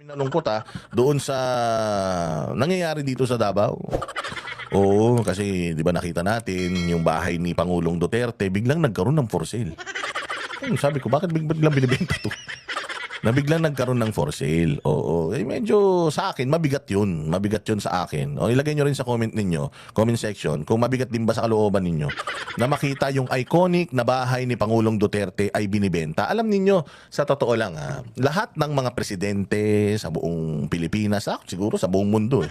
Nalungkot ah, doon sa nangyayari dito sa Davao. Oo, kasi di ba nakita natin yung bahay ni Pangulong Duterte biglang nagkaroon ng for sale. Hmm, sabi ko, bakit big- biglang binibenta to? Na biglang nagkaroon ng for sale. Oo, eh, medyo sa akin, mabigat yun. Mabigat yun sa akin. O, ilagay nyo rin sa comment ninyo, comment section, kung mabigat din ba sa kalooban ninyo, na makita yung iconic na bahay ni Pangulong Duterte ay binibenta. Alam ninyo, sa totoo lang ha, lahat ng mga presidente sa buong Pilipinas, ah, siguro sa buong mundo eh,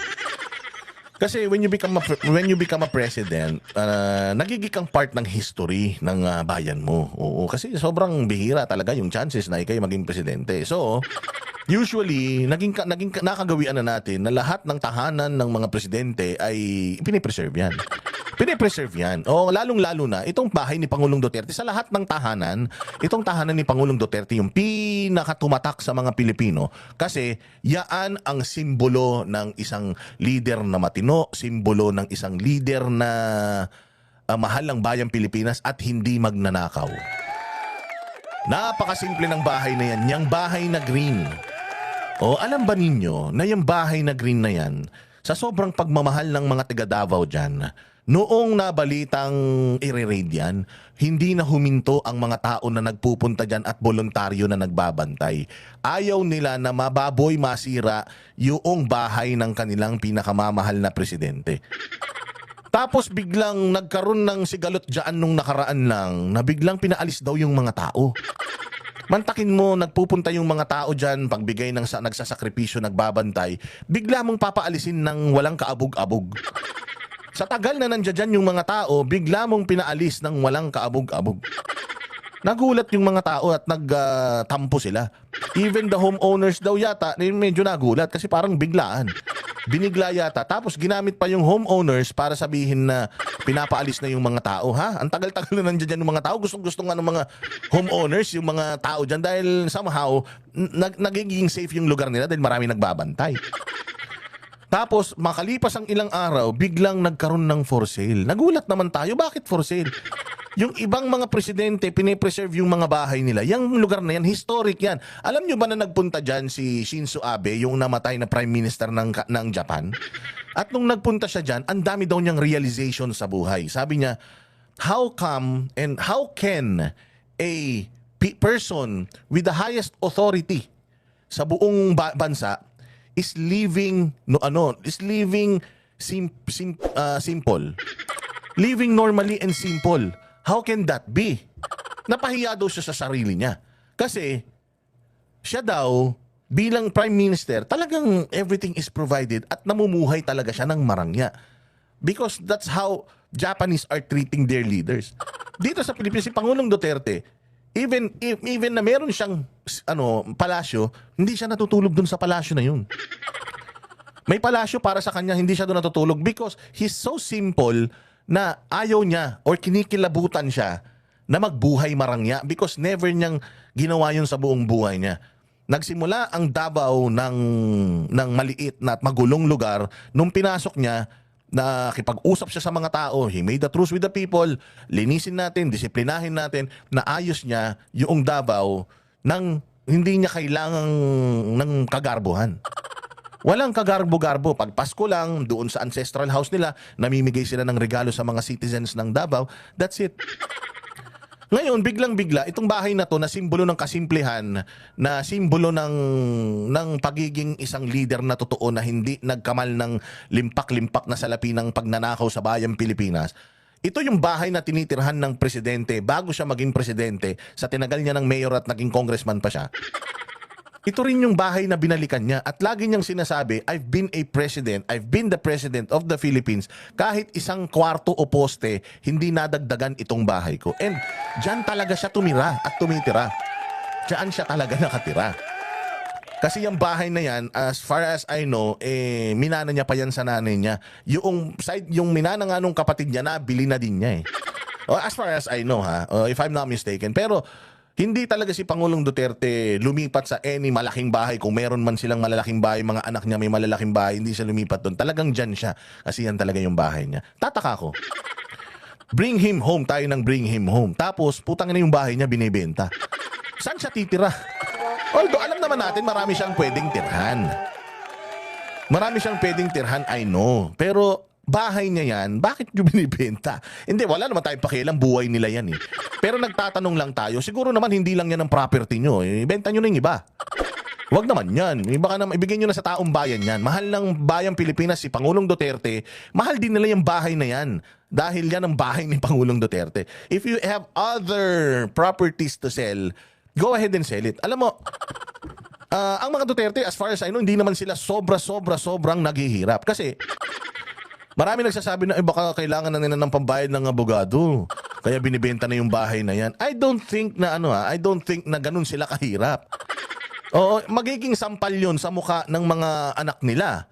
kasi when you become a, when you become a president, uh, nagiging kang part ng history ng ah, bayan mo. Oo, kasi sobrang bihira talaga yung chances na ikay maging presidente. So, usually naging naging ka- nakagawian na natin na lahat ng tahanan ng mga presidente ay pinipreserve yan. Pinipreserve yan. O lalong-lalo na itong bahay ni Pangulong Duterte sa lahat ng tahanan, itong tahanan ni Pangulong Duterte yung pinakatumatak sa mga Pilipino kasi yaan ang simbolo ng isang leader na matino, simbolo ng isang leader na ah, mahal ng bayang Pilipinas at hindi magnanakaw. Napakasimple ng bahay na yan. Yang bahay na green. O alam ba ninyo na yung bahay na green na yan, sa sobrang pagmamahal ng mga taga Davao dyan, noong nabalitang i-raid yan, hindi na huminto ang mga tao na nagpupunta dyan at voluntaryo na nagbabantay. Ayaw nila na mababoy masira yung bahay ng kanilang pinakamamahal na presidente. Tapos biglang nagkaroon ng sigalot dyan nung nakaraan lang na biglang pinaalis daw yung mga tao. Mantakin mo, nagpupunta yung mga tao dyan, pagbigay ng sa, nagsasakripisyo, nagbabantay, bigla mong papaalisin ng walang kaabog-abog. Sa tagal na nandiyan yung mga tao, bigla mong pinaalis ng walang kaabog-abog. Nagulat yung mga tao at nagtampo sila. Even the homeowners daw yata, eh, medyo nagulat kasi parang biglaan. Binigla yata. Tapos ginamit pa yung homeowners para sabihin na pinapaalis na yung mga tao. Ha? Ang tagal-tagal na nandiyan yung mga tao. Gustong-gusto nga ng mga homeowners, yung mga tao dyan dahil somehow nag- nagiging safe yung lugar nila dahil marami nagbabantay. Tapos, makalipas ang ilang araw, biglang nagkaroon ng for sale. Nagulat naman tayo, bakit for sale? Yung ibang mga presidente, pinipreserve yung mga bahay nila. Yung lugar na yan, historic yan. Alam nyo ba na nagpunta dyan si Shinzo Abe, yung namatay na prime minister ng, ng Japan? At nung nagpunta siya dyan, ang dami daw niyang realization sa buhay. Sabi niya, how come and how can a pe- person with the highest authority sa buong ba- bansa is living no ano is living sim, sim, ah, simple. Living normally and simple. How can that be? Napahiya daw siya sa sarili niya. Kasi siya daw bilang prime minister talagang everything is provided at namumuhay talaga siya ng marangya. Because that's how Japanese are treating their leaders. Dito sa Pilipinas si Pangulong Duterte even if- even na meron siyang ano palasyo hindi siya natutulog dun sa palasyo na yun may palasyo para sa kanya, hindi siya doon natutulog because he's so simple na ayaw niya or kinikilabutan siya na magbuhay marangya because never niyang ginawa yun sa buong buhay niya. Nagsimula ang Davao ng, ng maliit na at magulong lugar nung pinasok niya na kipag-usap siya sa mga tao, he made the truce with the people, linisin natin, disiplinahin natin, na ayos niya yung Davao nang hindi niya kailangang ng kagarbuhan. Walang kagarbo-garbo. Pag Pasko lang, doon sa ancestral house nila, namimigay sila ng regalo sa mga citizens ng Davao. That's it. Ngayon, biglang-bigla, itong bahay na to na simbolo ng kasimplihan, na simbolo ng, ng pagiging isang leader na totoo na hindi nagkamal ng limpak-limpak na salapi ng pagnanakaw sa bayang Pilipinas. Ito yung bahay na tinitirhan ng presidente bago siya maging presidente sa tinagal niya ng mayor at naging congressman pa siya. Ito rin yung bahay na binalikan niya at lagi niyang sinasabi, I've been a president, I've been the president of the Philippines. Kahit isang kwarto o poste, hindi nadagdagan itong bahay ko. And dyan talaga siya tumira at tumitira. Diyan siya talaga nakatira. Kasi yung bahay na yan, as far as I know, eh, minana niya pa yan sa nanay niya. Yung, side, yung minana nga nung kapatid niya, nabili na din niya eh. Oh, as far as I know ha, oh, if I'm not mistaken. Pero hindi talaga si Pangulong Duterte lumipat sa any malaking bahay. Kung meron man silang malalaking bahay, mga anak niya may malalaking bahay, hindi siya lumipat doon. Talagang dyan siya. Kasi yan talaga yung bahay niya. Tataka ko. Bring him home, tayo ng bring him home. Tapos, putang na yung bahay niya binibenta. Saan siya titira? Although alam naman natin marami siyang pwedeng tirhan. Marami siyang pwedeng tirhan, I know. Pero bahay niya yan, bakit nyo binibenta? Hindi, wala naman tayong pakialam, buhay nila yan eh. Pero nagtatanong lang tayo, siguro naman hindi lang yan ang property nyo. Eh, Ibenta nyo na yung iba. Huwag naman yan. Eh, Baka naman, ibigay nyo na sa taong bayan yan. Mahal ng bayang Pilipinas si Pangulong Duterte. Mahal din nila yung bahay na yan. Dahil yan ang bahay ni Pangulong Duterte. If you have other properties to sell, go ahead and sell it. Alam mo, Ah, ang mga Duterte, as far as I know, hindi naman sila sobra-sobra sobrang naghihirap. Kasi, marami nagsasabi na, eh, baka kailangan na nila ng pambayad ng abogado. Kaya binibenta na yung bahay na yan. I don't think na ano ah, I don't think na ganun sila kahirap. Oo, magiging sampal yun sa mukha ng mga anak nila.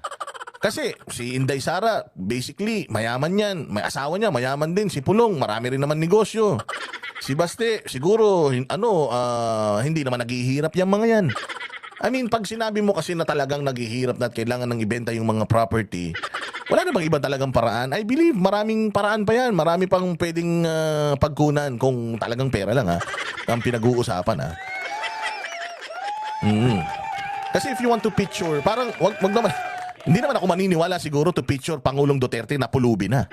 Kasi si Inday Sara, basically, mayaman yan. May asawa niya, mayaman din. Si Pulong, marami rin naman negosyo. Si Baste, siguro, ano, ah, hindi naman naghihirap yung mga yan. I mean, pag sinabi mo kasi na talagang naghihirap na kailangan ng ibenta yung mga property, wala na bang iba talagang paraan? I believe maraming paraan pa yan. Marami pang pwedeng ah, pagkunan kung talagang pera lang ha. Ang pinag-uusapan ha. Mm. Kasi if you want to picture, parang wag, wag naman, hindi naman ako maniniwala siguro to picture Pangulong Duterte na pulubi na.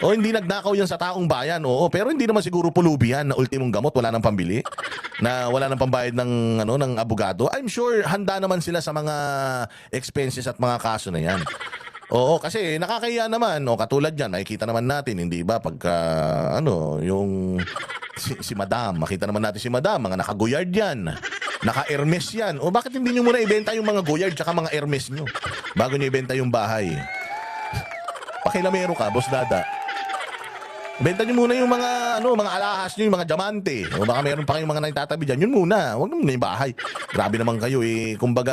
O hindi nagnakaw yan sa taong bayan, oo. Pero hindi naman siguro pulubi yan na ultimong gamot, wala nang pambili. Na wala nang pambayad ng, ano, ng abogado. I'm sure handa naman sila sa mga expenses at mga kaso na yan. Oo, kasi nakakaya naman. O katulad yan, nakikita naman natin, hindi ba? Pagka, ano, yung si, si Madam, makita naman natin si Madam, mga naka-goyard yan. Naka-Hermes yan. O bakit hindi nyo muna ibenta yung mga goyard tsaka mga Hermes nyo? Bago nyo ibenta yung bahay. Pakilamero ka, boss dada. Benta nyo muna yung mga ano, mga alahas nyo, yung mga diamante. O baka meron pa kayong mga naitatabi dyan. Yun muna. Huwag naman yung bahay. Grabe naman kayo eh. Kumbaga,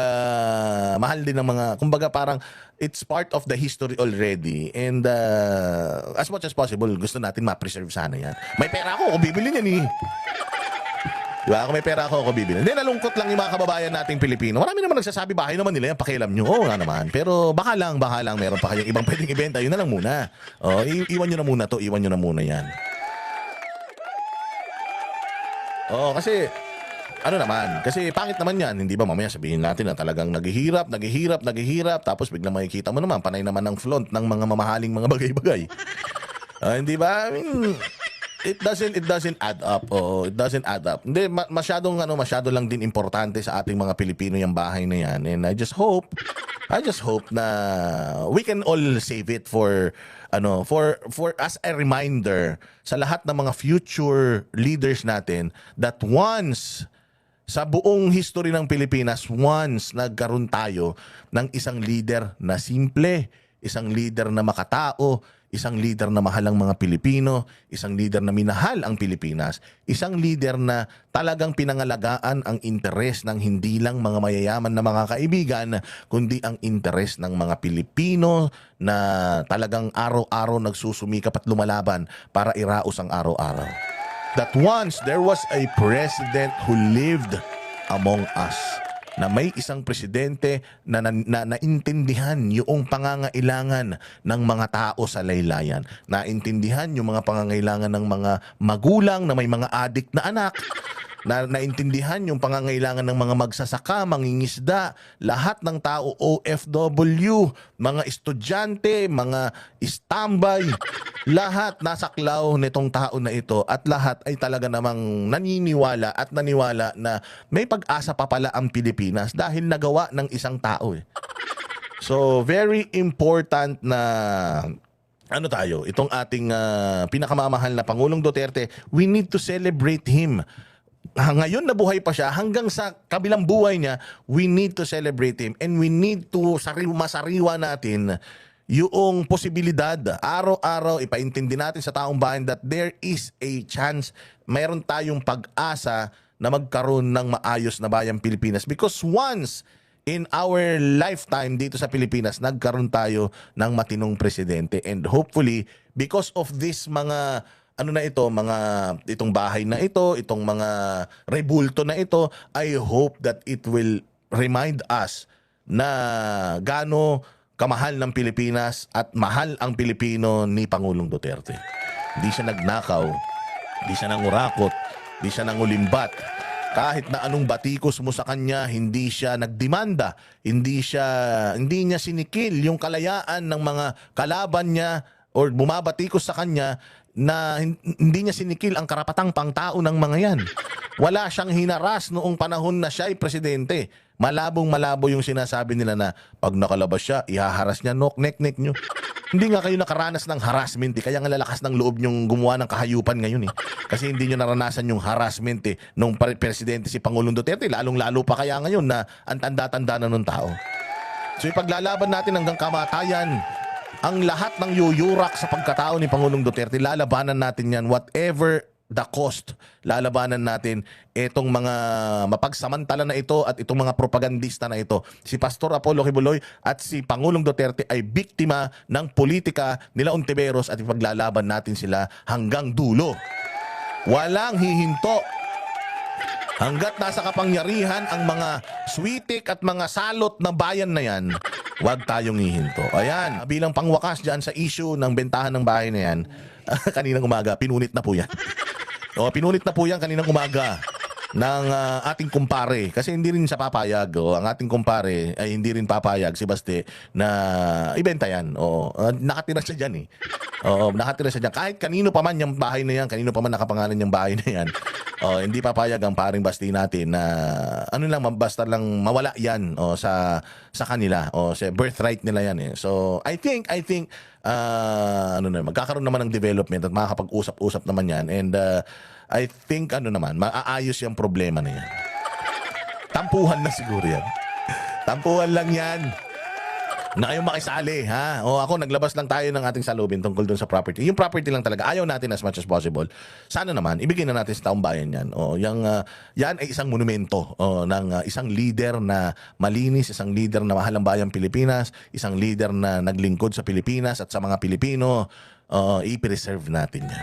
mahal din ng mga, kumbaga parang it's part of the history already. And uh, as much as possible, gusto natin ma-preserve sana yan. May pera ako, ako bibili niyan eh. Diba? Kung may pera ako, ako bibili. Hindi, nalungkot lang yung mga kababayan nating Pilipino. Marami naman nagsasabi, bahay naman nila yan, pakialam nyo. Oo nga naman. Pero baka lang, baka lang, meron pa kayong ibang pwedeng ibenta. Yun na lang muna. O, i- iwan nyo na muna to, iwan nyo na muna yan. Oo, kasi ano naman, kasi pangit naman yan, hindi ba mamaya sabihin natin na talagang naghihirap, naghihirap, naghihirap, tapos biglang makikita mo naman, panay naman ng flaunt ng mga mamahaling mga bagay-bagay. Ah, hindi ba? I mean, it doesn't it doesn't add up. Oo, it doesn't add up. Hindi ma- masyadong ano, masyado lang din importante sa ating mga Pilipino yung bahay na yan. And I just hope I just hope na we can all save it for ano, for for as a reminder sa lahat ng mga future leaders natin that once sa buong history ng Pilipinas, once nagkaroon tayo ng isang leader na simple, isang leader na makatao, isang leader na mahal ang mga Pilipino, isang leader na minahal ang Pilipinas, isang leader na talagang pinangalagaan ang interes ng hindi lang mga mayayaman na mga kaibigan, kundi ang interes ng mga Pilipino na talagang araw-araw nagsusumikap at lumalaban para iraos ang araw-araw. That once there was a president who lived among us na may isang presidente na, na, na naintindihan yung pangangailangan ng mga tao sa laylayan. Naintindihan yung mga pangangailangan ng mga magulang na may mga adik na anak na naintindihan yung pangangailangan ng mga magsasaka, mangingisda, lahat ng tao OFW, mga estudyante, mga istambay, lahat nasaklaw nitong tao na ito at lahat ay talaga namang naniniwala at naniwala na may pag-asa pa pala ang Pilipinas dahil nagawa ng isang tao. Eh. So, very important na ano tayo, itong ating ah, pinakamamahal na Pangulong Duterte, we need to celebrate him. Ngayon na buhay pa siya, hanggang sa kabilang buhay niya, we need to celebrate him and we need to sariwa, masariwa natin yung posibilidad, araw-araw, ipaintindi natin sa taong bayan that there is a chance, mayroon tayong pag-asa na magkaroon ng maayos na bayang Pilipinas. Because once in our lifetime dito sa Pilipinas, nagkaroon tayo ng matinong presidente. And hopefully, because of this mga ano na ito, mga itong bahay na ito, itong mga rebulto na ito, I hope that it will remind us na gaano kamahal ng Pilipinas at mahal ang Pilipino ni Pangulong Duterte. Hindi siya nagnakaw, hindi siya nangurakot, hindi siya nangulimbat, kahit na anong batikos mo sa kanya, hindi siya nagdemanda, hindi siya hindi niya sinikil yung kalayaan ng mga kalaban niya or bumabatikos sa kanya na hin- hindi niya sinikil ang karapatang pangtao ng mga yan. Wala siyang hinaras noong panahon na siya ay presidente. Malabong malabo yung sinasabi nila na pag nakalabas siya, ihaharas niya, nok, nek, nek nyo. Hindi nga kayo nakaranas ng harassment eh. Kaya nga lalakas ng loob nyong gumawa ng kahayupan ngayon eh. Kasi hindi nyo naranasan yung harassment eh. Nung presidente si Pangulong Duterte, lalong-lalo pa kaya ngayon na ang tanda-tanda na ng tao. So ipaglalaban natin hanggang kamatayan ang lahat ng yuyurak sa pagkatao ni Pangulong Duterte, lalabanan natin yan whatever the cost. Lalabanan natin itong mga mapagsamantala na ito at itong mga propagandista na ito. Si Pastor Apollo Kibuloy at si Pangulong Duterte ay biktima ng politika nila Ontiveros at ipaglalaban natin sila hanggang dulo. Walang hihinto Hanggat nasa kapangyarihan ang mga switik at mga salot na bayan na yan, huwag tayong hihinto. Ayan, bilang pangwakas dyan sa issue ng bentahan ng bahay na yan, kaninang umaga, pinunit na po yan. o, pinunit na po yan kaninang umaga ng ah, ating kumpare. Kasi hindi rin siya papayag o ang ating kumpare ay hindi rin papayag si Baste na ibenta yan. O nakatira siya diyan eh. Oo, nakatira siya diyan kahit kanino pa man yung bahay na yan kanino pa man nakapangalan yung bahay na yan oh hindi papayag ang paring Basti natin na ano lang basta lang mawala yan o sa sa kanila o sa birthright nila yan eh. So I think I think ah, ano na magkakaroon naman ng development at makakapag-usap-usap naman yan. And ah, I think ano naman, maaayos yung problema na yan. Tampuhan na siguro yan. Tampuhan lang yan. Na kayong makisali, ha? O ako, naglabas lang tayo ng ating salubin tungkol dun sa property. Yung property lang talaga, ayaw natin as much as possible. Sana naman, ibigay na natin sa taong bayan yan. O, yung, ah, yan ay isang monumento o, ng ah, isang leader na malinis, isang leader na mahal ang bayang Pilipinas, isang leader na naglingkod sa Pilipinas at sa mga Pilipino. O, i-preserve natin yan.